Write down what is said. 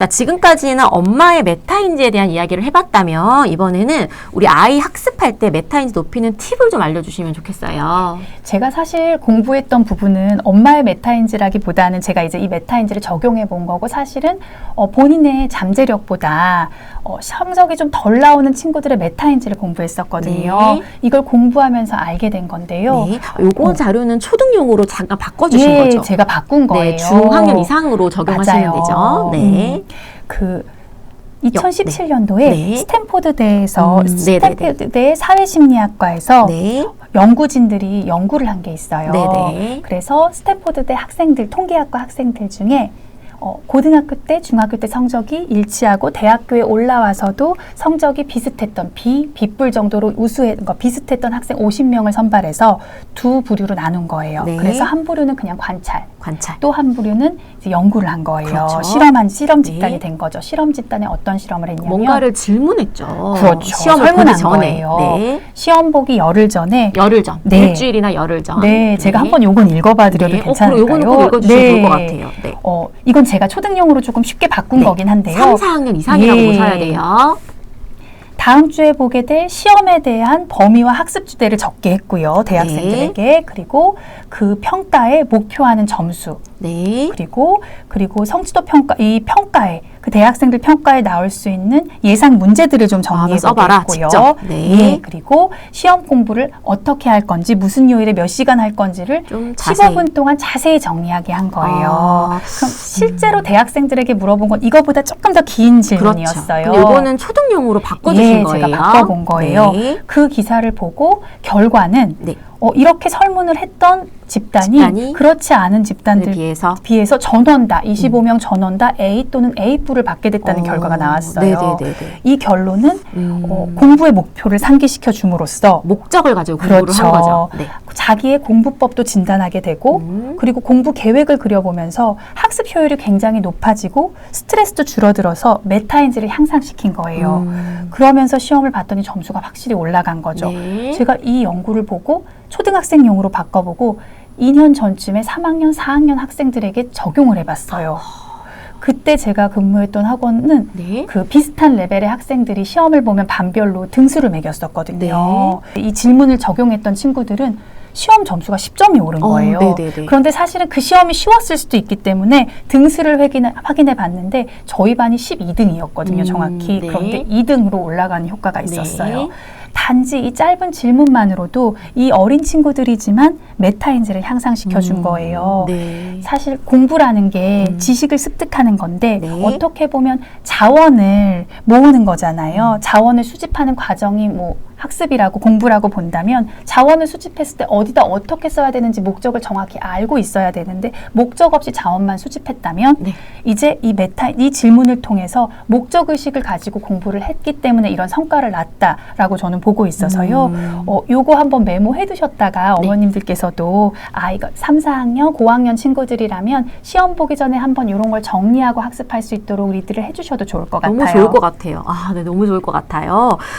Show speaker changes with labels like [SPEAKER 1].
[SPEAKER 1] 자, 지금까지는 엄마의 메타인지에 대한 이야기를 해봤다면 이번에는 우리 아이 학습할 때 메타인지 높이는 팁을 좀 알려주시면 좋겠어요.
[SPEAKER 2] 제가 사실 공부했던 부분은 엄마의 메타인지라기보다는 제가 이제 이 메타인지를 적용해 본 거고 사실은 어, 본인의 잠재력보다 어, 성적이 좀 덜 나오는 친구들의 메타인지를 공부했었거든요.
[SPEAKER 1] 네.
[SPEAKER 2] 이걸 공부하면서 알게 된 건데요.
[SPEAKER 1] 네, 요거
[SPEAKER 2] 어.
[SPEAKER 1] 자료는 초등용으로 잠깐 바꿔주신
[SPEAKER 2] 예,
[SPEAKER 1] 거죠.
[SPEAKER 2] 제가 바꾼 거예요.
[SPEAKER 1] 네, 중학년 이상으로 적용하시면
[SPEAKER 2] 맞아요.
[SPEAKER 1] 되죠. 네.
[SPEAKER 2] 음, 그 2017년도에
[SPEAKER 1] 네.
[SPEAKER 2] 스탠포드 대에서
[SPEAKER 1] 음,
[SPEAKER 2] 스탠포드 대 사회심리학과에서
[SPEAKER 1] 네.
[SPEAKER 2] 연구진들이 연구를 한 게 있어요.
[SPEAKER 1] 네네.
[SPEAKER 2] 그래서 스탠포드 대 학생들, 통계학과 학생들 중에 어, 고등학교 때, 중학교 때 성적이 일치하고 대학교에 올라와서도 성적이 비슷했던 비, 빗불 정도로 우수해, 그러니까 비슷했던 학생 50명을 선발해서 두 부류로 나눈 거예요.
[SPEAKER 1] 네.
[SPEAKER 2] 그래서 한 부류는 그냥 관찰,
[SPEAKER 1] 관찰.
[SPEAKER 2] 또 한 부류는 이제 연구를 한 거예요.
[SPEAKER 1] 그렇죠.
[SPEAKER 2] 실험한 실험 집단이
[SPEAKER 1] 네.
[SPEAKER 2] 된 거죠. 실험 집단에 어떤 실험을 했냐면
[SPEAKER 1] 뭔가를 질문했죠.
[SPEAKER 2] 그렇죠.
[SPEAKER 1] 시험을 보기
[SPEAKER 2] 설문한
[SPEAKER 1] 전에.
[SPEAKER 2] 거예요.
[SPEAKER 1] 네.
[SPEAKER 2] 시험 보기 열흘 전에
[SPEAKER 1] 열흘 전.
[SPEAKER 2] 네.
[SPEAKER 1] 일주일이나 열흘 전.
[SPEAKER 2] 네, 제가 한번 요건 읽어봐 드려도
[SPEAKER 1] 네. 어,
[SPEAKER 2] 괜찮을까요?
[SPEAKER 1] 그럼 요거는 꼭 읽어주시면 좋을 것 같아요. 네.
[SPEAKER 2] 어, 이건 제가 초등용으로 조금 쉽게 바꾼
[SPEAKER 1] 네.
[SPEAKER 2] 거긴 한데요.
[SPEAKER 1] 3, 4학년 이상이라고
[SPEAKER 2] 예.
[SPEAKER 1] 보셔야 돼요.
[SPEAKER 2] 다음 주에 보게 될 시험에 대한 범위와 학습 주제를 적게 했고요. 대학생들에게. 그리고 그 평가에 목표하는 점수.
[SPEAKER 1] 네.
[SPEAKER 2] 그리고 그리고 성취도 평가 이 평가에 그 대학생들 평가에 나올 수 있는 예상 문제들을 좀 정리해
[SPEAKER 1] 한번 써봐라,
[SPEAKER 2] 보겠고요.
[SPEAKER 1] 직접. 네.
[SPEAKER 2] 예, 그리고 시험 공부를 어떻게 할 건지 무슨 요일에 몇 시간 할 건지를
[SPEAKER 1] 좀 자세히.
[SPEAKER 2] 15분 동안 자세히 정리하게 한 거예요.
[SPEAKER 1] 아,
[SPEAKER 2] 그럼 실제로 대학생들에게 물어본 건 이거보다 조금 더 긴 질문이었어요.
[SPEAKER 1] 그렇죠. 요거는 초등용으로 바꿔주신
[SPEAKER 2] 예,
[SPEAKER 1] 거예요.
[SPEAKER 2] 제가 바꿔본 거예요.
[SPEAKER 1] 네.
[SPEAKER 2] 그 기사를 보고 결과는
[SPEAKER 1] 네.
[SPEAKER 2] 어, 이렇게 설문을 했던 집단이,
[SPEAKER 1] 집단이
[SPEAKER 2] 그렇지 않은 집단들
[SPEAKER 1] 비해서
[SPEAKER 2] 비해서 전원다 25명 전원다 A 또는 A뿔을 받게 됐다는
[SPEAKER 1] 어,
[SPEAKER 2] 결과가 나왔어요.
[SPEAKER 1] 네네네네.
[SPEAKER 2] 이 결론은
[SPEAKER 1] 음,
[SPEAKER 2] 어, 공부의 목표를 상기시켜 줌으로써
[SPEAKER 1] 목적을 가지고 공부를
[SPEAKER 2] 그렇죠.
[SPEAKER 1] 한 거죠. 네.
[SPEAKER 2] 자기의 공부법도 진단하게 되고
[SPEAKER 1] 음.
[SPEAKER 2] 그리고 공부 계획을 그려보면서 학습 효율이 굉장히 높아지고 스트레스도 줄어들어서 메타인지를 향상시킨 거예요.
[SPEAKER 1] 음.
[SPEAKER 2] 그러면서 시험을 봤더니 점수가 확실히 올라간 거죠.
[SPEAKER 1] 네.
[SPEAKER 2] 제가 이 연구를 보고 초등학생용으로 바꿔보고 2년 전쯤에 3학년, 4학년 학생들에게 적용을 해봤어요. 그때 제가 근무했던 학원은
[SPEAKER 1] 네.
[SPEAKER 2] 그 비슷한 레벨의 학생들이 시험을 보면 반별로 등수를 매겼었거든요.
[SPEAKER 1] 네.
[SPEAKER 2] 이 질문을 적용했던 친구들은 시험 점수가 10점이 오른
[SPEAKER 1] 어,
[SPEAKER 2] 거예요.
[SPEAKER 1] 네네네.
[SPEAKER 2] 그런데 사실은 그 시험이 쉬웠을 수도 있기 때문에 등수를 확인해, 확인해 봤는데 저희 반이 12등이었거든요,
[SPEAKER 1] 음,
[SPEAKER 2] 정확히.
[SPEAKER 1] 네.
[SPEAKER 2] 그런데 2등으로 올라가는 효과가 있었어요.
[SPEAKER 1] 네.
[SPEAKER 2] 단지 이 짧은 질문만으로도 이 어린 친구들이지만 메타인지를 향상시켜 준
[SPEAKER 1] 음,
[SPEAKER 2] 거예요.
[SPEAKER 1] 네.
[SPEAKER 2] 사실 공부라는 게
[SPEAKER 1] 음.
[SPEAKER 2] 지식을 습득하는 건데
[SPEAKER 1] 네.
[SPEAKER 2] 어떻게 보면 자원을 모으는 거잖아요. 자원을 수집하는 과정이 뭐 학습이라고 공부라고 본다면 자원을 수집했을 때 어디다 어떻게 써야 되는지 목적을 정확히 알고 있어야 되는데 목적 없이 자원만 수집했다면
[SPEAKER 1] 네.
[SPEAKER 2] 이제 이 메타 이 질문을 통해서 목적 의식을 가지고 공부를 했기 때문에 이런 성과를 낳았다라고 저는 보고 있어서요.
[SPEAKER 1] 음.
[SPEAKER 2] 어, 요거 한번 메모해 두셨다가 어머님들께서도 아 이거 3, 4학년, 고학년 친구들이라면 시험 보기 전에 한번 이런 걸 정리하고 학습할 수 있도록 리드를 해 주셔도 좋을 것 같아요.
[SPEAKER 1] 너무 좋을 것 같아요. 아, 네, 너무 좋을 것 같아요.